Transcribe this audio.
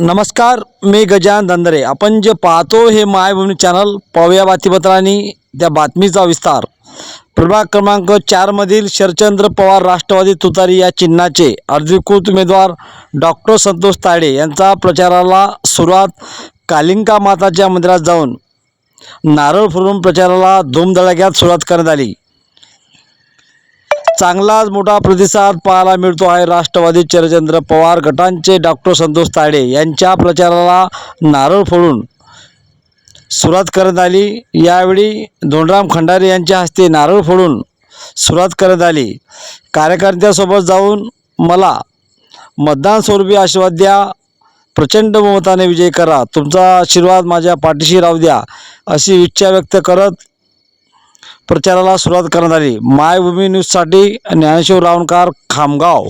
नमस्कार मी गजान दंदरे. आपण जे पाहतो हे मायभूमी चॅनल पाहूया बातमीपत्रांनी. त्या बातमीचा विस्तार. प्रभाग क्रमांक चारमधील शरचंद्र पवार राष्ट्रवादी तुतारी या चिन्हाचे अधिकृत उमेदवार डॉक्टर संतोष ताडे यांचा प्रचाराला सुरुवात कालिंका माताच्या मंदिरात जाऊन नारळ फोडून प्रचाराला धूमधडाक्यात सुरुवात करण्यात आली. चांगलाच मोठा प्रतिसाद पाहायला मिळतो आहे. राष्ट्रवादी चरचंद्र पवार गटांचे डॉक्टर संतोष ताडे यांच्या प्रचाराला नारळ फोडून सुरुवात करण्यात आली. यावेळी धोंडराम खंडारे यांच्या हस्ते नारळ फोडून सुरुवात करण्यात आली. कार्यकर्त्यासोबत जाऊन मला मतदान स्वरूपी आशीर्वाद द्या. प्रचंड बहुमताने विजय करा. तुमचा आशीर्वाद माझ्या पाठीशी राहू द्या अशी इच्छा व्यक्त करत प्रचाराला सुरुवात करण्यात आली. मायभूमी न्यूजसाठी ज्ञानेश्वर रावणकार खामगाव.